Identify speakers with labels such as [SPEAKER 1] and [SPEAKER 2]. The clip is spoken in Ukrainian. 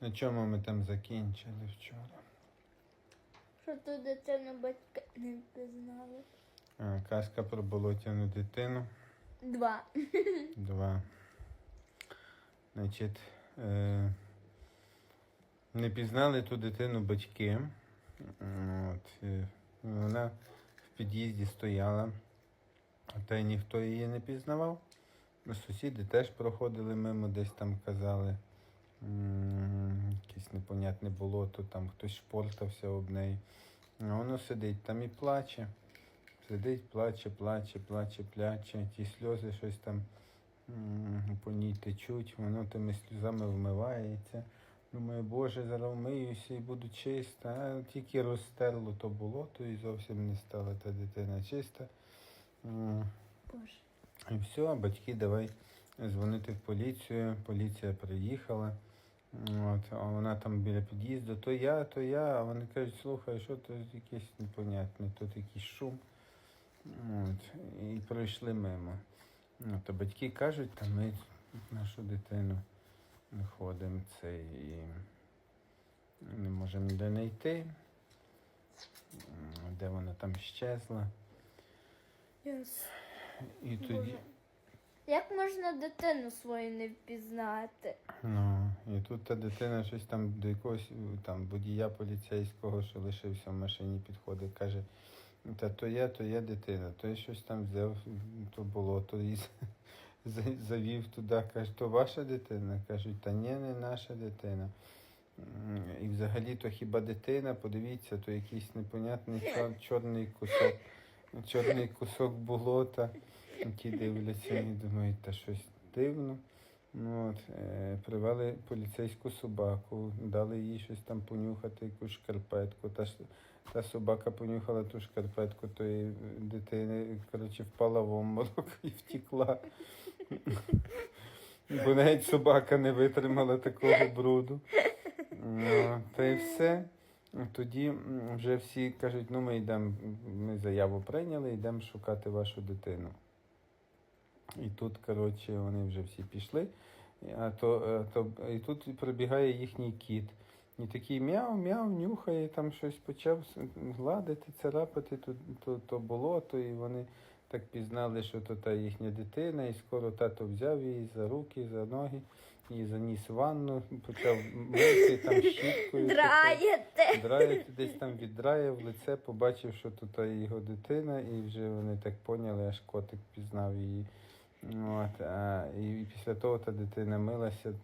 [SPEAKER 1] На чому ми там закінчили вчора?
[SPEAKER 2] Що ту дитину батьки не пізнали.
[SPEAKER 1] А, казка про болотяну дитину.
[SPEAKER 2] Два.
[SPEAKER 1] Два. Значить, е, не пізнали ту дитину батьки. От, е, вона в під'їзді стояла, та й ніхто її не пізнавав. Сусіди теж проходили мимо, десь там казали. Якесь непонятне болото, там хтось шпортався об неї. А воно сидить там і плаче. Сидить, плаче, плаче, плаче, плаче. Ті сльози щось там по ній течуть, воно тими сльозами вмивається. Думаю, Боже, зараз вмиюся і буду чиста. А тільки розтерло то болото і зовсім не стала та дитина чиста.
[SPEAKER 2] Боже.
[SPEAKER 1] і все, батьки давай дзвонити в поліцію. Поліція приїхала. От, а вона там біля під'їзду, то я, то я. А вони кажуть, слухай, що то якесь непонятне, тут якийсь шум. От, і пройшли мимо. От, а батьки кажуть, та ми нашу дитину ходимо це і не можемо ніде знайти. Де вона там щезла.
[SPEAKER 2] Яс.
[SPEAKER 1] І тоді.
[SPEAKER 2] Як можна дитину свою не впізнати?
[SPEAKER 1] Ну, і тут та дитина щось там до якогось там водія поліцейського, що лишився в машині, підходить, каже, та то я, то я дитина, то я щось там взяв, то було, то і завів туди, каже, то ваша дитина? Кажуть, та ні, не наша дитина. І взагалі то хіба дитина, подивіться, то якийсь непонятний чор- чорний кусок, чорний кусок болота. Ті дивляться і думають, та щось дивно. Ну, от, е, привели поліцейську собаку, дали їй щось там понюхати, якусь шкарпетку. Та, та собака понюхала ту шкарпетку тої дитини, коротше, впала в обморок і втікла. Бо навіть собака не витримала такого бруду. Ну, та й все. Тоді вже всі кажуть, ну ми йдемо, ми заяву прийняли, йдемо шукати вашу дитину. І тут, коротше, вони вже всі пішли. А то, е, то, і тут прибігає їхній кіт. І такий мяу-мяу, нюхає, там щось почав гладити, царапати то, то, то болото, і вони так пізнали, що то та їхня дитина, і скоро тато взяв її за руки, за ноги, і заніс в ванну, почав мити там щіткою.
[SPEAKER 2] Драєте.
[SPEAKER 1] Драєте, десь там віддрає в лице, побачив, що тут його дитина, і вже вони так поняли, аж котик пізнав її. От, а, і після того та дитина милася